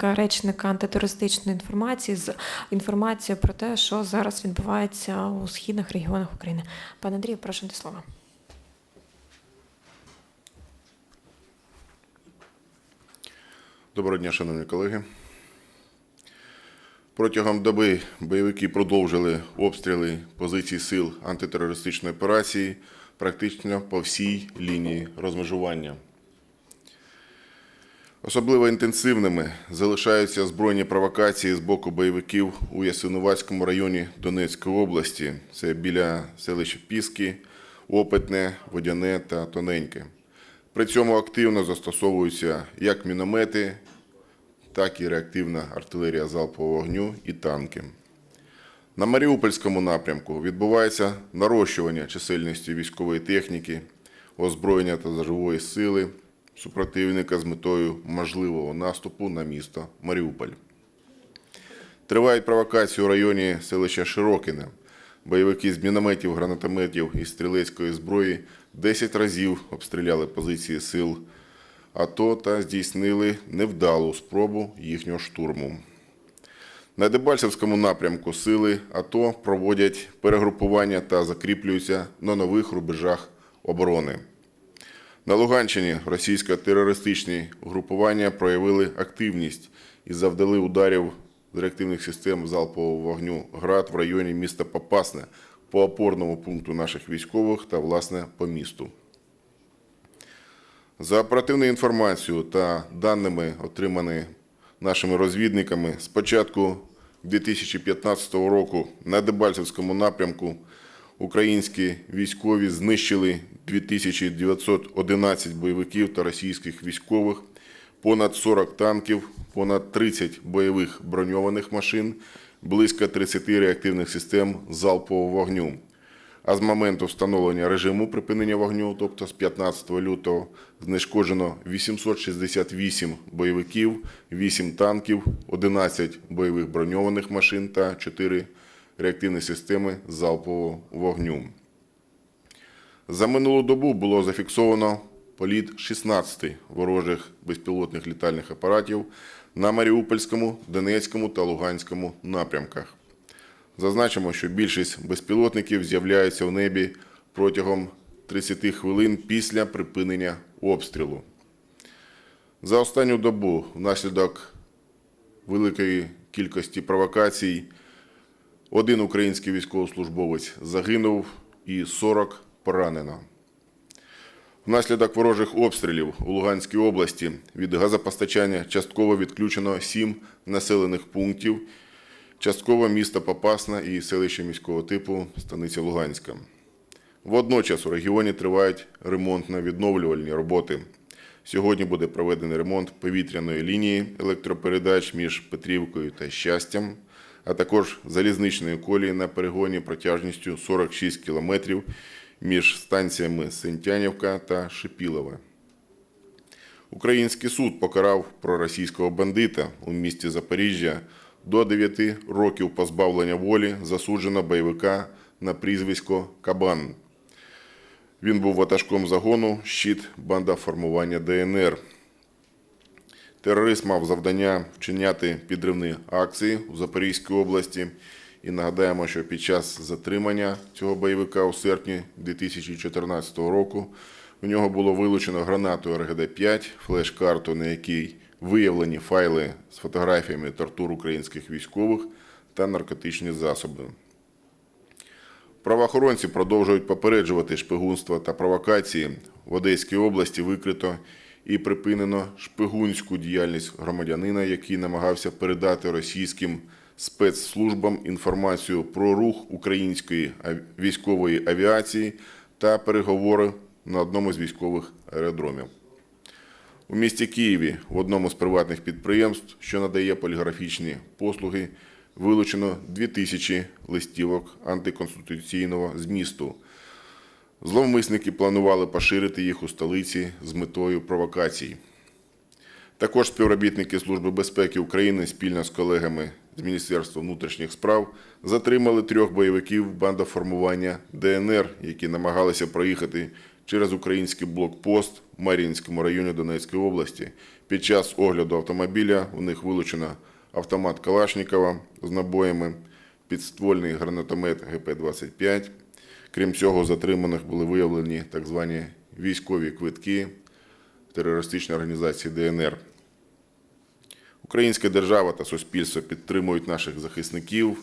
речника антитерористичної інформації з інформацією про те, що зараз відбувається у східних регіонах України. Пане Андрію, прошу до слова. Доброго дня, шановні колеги. Протягом доби бойовики продовжили обстріли позицій сил антитерористичної операції практично по всій лінії розмежування. Особливо інтенсивними залишаються збройні провокації з боку бойовиків у Ясинуватському районі Донецької області. Це біля селища Піски, Опитне, Водяне та Тоненьке. При цьому активно застосовуються як міномети, так і реактивна артилерія залпового вогню і танки. На Маріупольському напрямку відбувається нарощування чисельності військової техніки, озброєння та заживої сили супротивника з метою можливого наступу на місто Маріуполь. Тривають провокації у районі селища Широкине. Бойовики з мінометів, гранатометів і стрілецької зброї 10 разів обстріляли позиції сил АТО та здійснили невдалу спробу їхнього штурму. На Дебальцевському напрямку сили АТО проводять перегрупування та закріплюються на нових рубежах оборони. На Луганщині російсько-терористичні угрупування проявили активність і завдали ударів з реактивних систем залпового вогню ГРАД в районі міста Попасне по опорному пункту наших військових та, власне, по місту. За оперативною інформацією та даними, отримані нашими розвідниками, з початку 2015 року на Дебальцевському напрямку українські військові знищили 2911 бойовиків та російських військових, понад 40 танків, понад 30 бойових броньованих машин, близько 30 реактивних систем залпового вогню. А з моменту встановлення режиму припинення вогню, тобто з 15 лютого, знешкоджено 868 бойовиків, 8 танків, 11 бойових броньованих машин та 4 реактивні системи залпового вогню. За минулу добу було зафіксовано політ 16 ворожих безпілотних літальних апаратів на Маріупольському, Донецькому та Луганському напрямках. Зазначимо, що більшість безпілотників з'являються в небі протягом 30 хвилин після припинення обстрілу. За останню добу внаслідок великої кількості провокацій один український військовослужбовець загинув і 40 поранено. Внаслідок ворожих обстрілів у Луганській області від газопостачання частково відключено 7 населених пунктів, частково місто Попасна і селище міського типу Станиця Луганська. Водночас у регіоні тривають ремонтно-відновлювальні роботи. Сьогодні буде проведений ремонт повітряної лінії електропередач між Петрівкою та Щастям, а також залізничної колії на перегоні протяжністю 46 кілометрів між станціями Сентянівка та Шипілове. Український суд покарав проросійського бандита у місті Запоріжжя до 9 років позбавлення волі засуджено бойовика на прізвисько Кабан. Він був ватажком загону щит банда формування ДНР. Терорист мав завдання вчиняти підривні акції у Запорізькій області. І нагадаємо, що під час затримання цього бойовика у серпні 2014 року у нього було вилучено гранату РГД-5, флеш-карту, на якій виявлені файли з фотографіями тортур українських військових та наркотичні засоби. Правоохоронці продовжують попереджувати шпигунство та провокації. В Одеській області викрито і припинено шпигунську діяльність громадянина, який намагався передати російським спецслужбам інформацію про рух української військової авіації та переговори на одному з військових аеродромів. У місті Києві в одному з приватних підприємств, що надає поліграфічні послуги, вилучено 2000 листівок антиконституційного змісту. Зловмисники планували поширити їх у столиці з метою провокацій. Також співробітники Служби безпеки України спільно з колегами з Міністерства внутрішніх справ затримали трьох бойовиків бандоформування ДНР, які намагалися проїхати через український блокпост в Мар'їнському районі Донецької області Під час огляду автомобіля у них вилучено автомат Калашнікова з набоями, підствольний гранатомет ГП-25. Крім цього, затриманих були виявлені так звані військові квитки терористичної організації ДНР. Українська держава та суспільство підтримують наших захисників.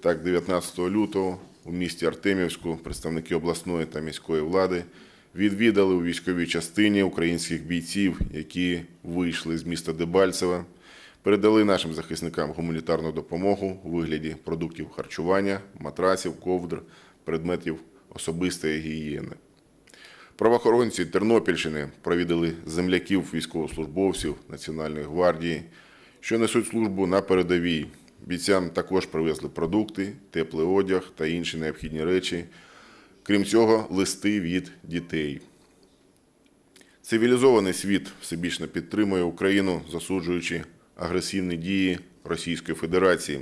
Так, 19 лютого у місті Артемівську представники обласної та міської влади відвідали у військовій частині українських бійців, які вийшли з міста Дебальцева, передали нашим захисникам гуманітарну допомогу у вигляді продуктів харчування, матрасів, ковдр, предметів особистої гігієни. Правоохоронці Тернопільщини провідали земляків військовослужбовців Національної гвардії, що несуть службу на передовій. Бійцям також привезли продукти, теплий одяг та інші необхідні речі. Крім цього, листи від дітей. Цивілізований світ всебічно підтримує Україну, засуджуючи агресивні дії Російської Федерації.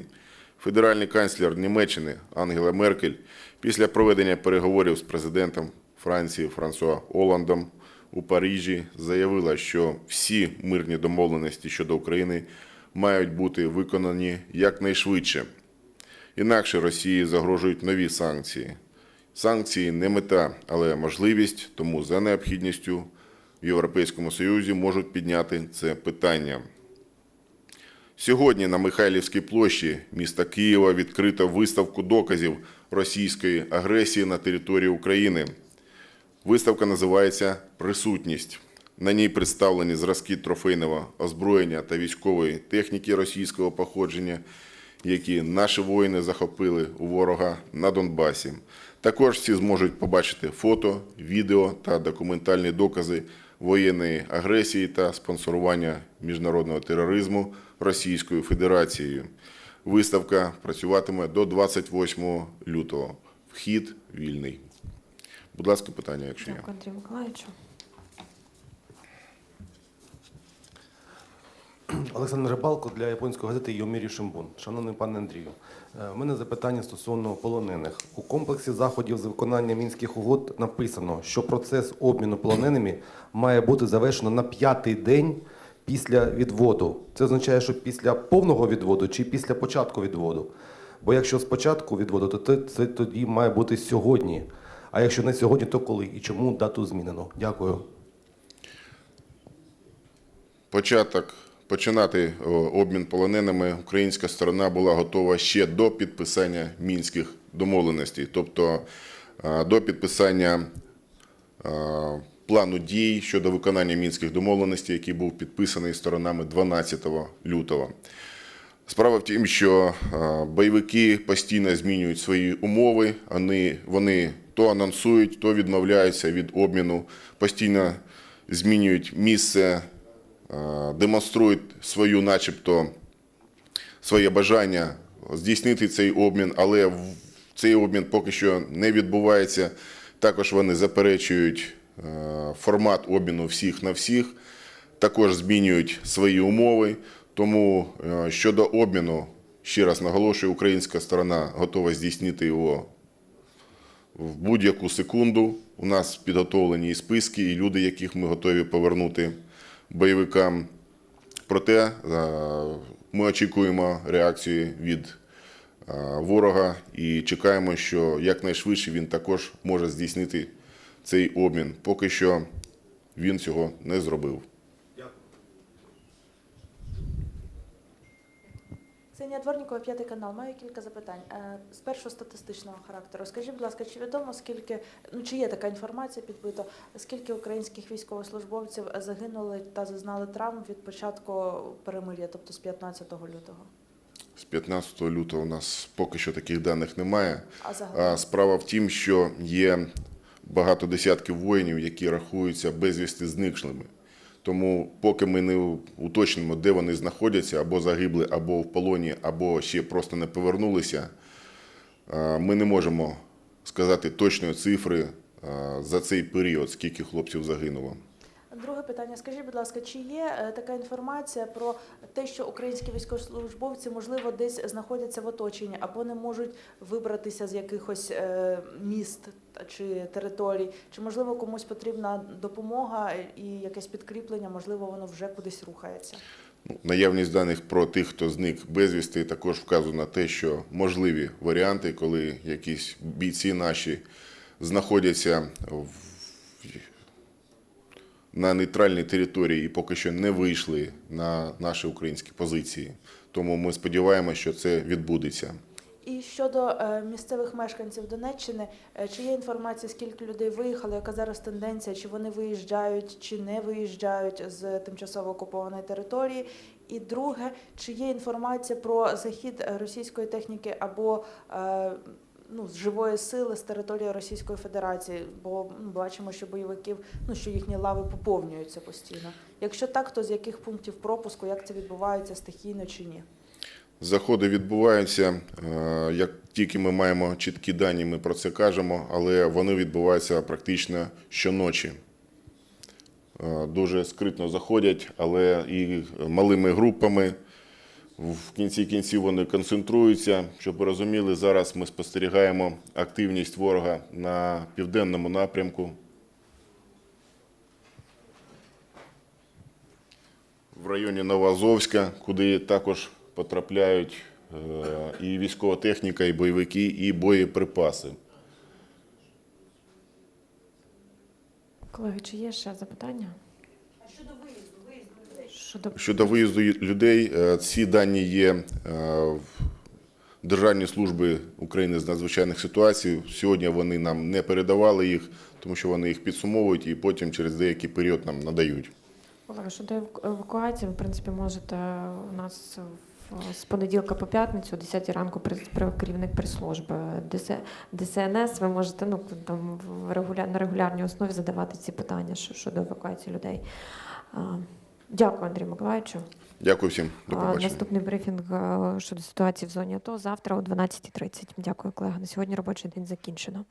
Федеральний канцлер Німеччини Ангела Меркель після проведення переговорів з президентом Франції Франсуа Оландом у Парижі заявила, що всі мирні домовленості щодо України мають бути виконані якнайшвидше. Інакше Росії загрожують нові санкції. Санкції не мета, але можливість, тому за необхідністю в Європейському Союзі можуть підняти це питання. Сьогодні на Михайлівській площі міста Києва відкрито виставку доказів російської агресії на території України. Виставка називається Присутність. На ній представлені зразки трофейного озброєння та військової техніки російського походження, які наші воїни захопили у ворога на Донбасі. Також всі зможуть побачити фото, відео та документальні докази воєнної агресії та спонсорування міжнародного тероризму Російською Федерацією. Виставка працюватиме до 28 лютого. Вхід вільний. Будь ласка, питання, якщо є. Дякую, Андрію Миколаївичу. Олександр Рибалко для японської газети Йомірі Шимбун. Шановний пане Андрію, е, в мене запитання стосовно полонених. У комплексі заходів з виконання мінських угод написано, що процес обміну полоненими має бути завершено на п'ятий день після відводу. Це означає, що після повного відводу чи після початку відводу. Бо якщо спочатку відводу, то це- це тоді має бути сьогодні. А якщо не сьогодні, то коли? І чому дату змінено? Дякую. Початок починати обмін полоненими українська сторона була готова ще до підписання мінських домовленостей, тобто е, до підписання е, плану дій щодо виконання мінських домовленостей, який був підписаний сторонами 12 лютого. Справа в тім, що е, бойовики постійно змінюють свої умови. Вони, вони то анонсують, то відмовляються від обміну, постійно змінюють місце, е, демонструють свою, начебто, своє бажання здійснити цей обмін, але цей обмін поки що не відбувається. Також вони заперечують е, формат обміну всіх на всіх, також змінюють свої умови. Тому е, щодо обміну, ще раз наголошую, українська сторона готова здійснити його в будь-яку секунду. У нас підготовлені і списки, і люди, яких ми готові повернути бойовикам. Проте е, ми очікуємо реакції від е, ворога і чекаємо, що якнайшвидше він також може здійснити цей обмін. Поки що він цього не зробив. Ксенія Дворнікова, п'ятий канал. Маю кілька запитань. Е, Спершу статистичного характеру. Скажіть, будь ласка, чи відомо скільки, ну чи є така інформація підбито, скільки українських військовослужбовців загинули та зазнали травм від початку перемир'я, тобто з 15 лютого? З 15 лютого у нас поки що таких даних немає. А Справа в тім, що є багато десятків воїнів, які рахуються безвісти зниклими. Тому поки ми не уточнимо, де вони знаходяться, або загибли, або в полоні, або ще просто не повернулися, ми не можемо сказати точної цифри за цей період, скільки хлопців загинуло. Друге питання. Скажіть, будь ласка, чи є е, така інформація про те, що українські військовослужбовці, можливо, десь знаходяться в оточенні або не можуть вибратися з якихось е, міст, чи територій, чи можливо комусь потрібна допомога і якесь підкріплення, можливо, воно вже кудись рухається. Ну, Наявність даних про тих, хто зник безвісти, також вказує на те, що можливі варіанти, коли якісь бійці наші знаходяться в... на нейтральній території і поки що не вийшли на наші українські позиції. Тому ми сподіваємося, що це відбудеться. І щодо е, місцевих мешканців Донеччини, е, чи є інформація, скільки людей виїхало, яка зараз тенденція, чи вони виїжджають, чи не виїжджають з тимчасово окупованої території? І друге, чи є інформація про захід е, російської техніки або ну, з живої сили з території Російської Федерації? Бо ну, бачимо, що бойовиків, ну що їхні лави поповнюються постійно. Якщо так, то з яких пунктів пропуску, як це відбувається стихійно чи ні? Заходи відбуваються. е, Як тільки ми маємо чіткі дані, ми про це кажемо, але вони відбуваються практично щоночі. Е, Дуже скритно заходять, але і малими групами. В кінці кінців вони концентруються. Щоб ви розуміли, зараз ми спостерігаємо активність ворога на південному напрямку. в районі Новоазовська, куди також потрапляють е, і військова техніка, і бойовики, і боєприпаси. Колеги, чи є ще запитання? Щодо виїзду, виїзду людей. Щодо Щодо виїзду людей, е, ці дані є е, в Державній службі України з надзвичайних ситуацій. Сьогодні вони нам не передавали їх, тому що вони їх підсумовують і потім через деякий період нам надають. Колеги, щодо еваку- евакуації, ви, в принципі, можете у нас з понеділка по п'ятницю, о 10 ранку, керівник прес-служби ДС, ДСНС, ви можете ну, там, на регулярній основі задавати ці питання щодо евакуації людей. Дякую, Андрію Миколаївичу. Дякую всім. До побачення. Наступний брифінг е, щодо ситуації в зоні АТО завтра о 12.30. Дякую, колега. На сьогодні робочий день закінчено.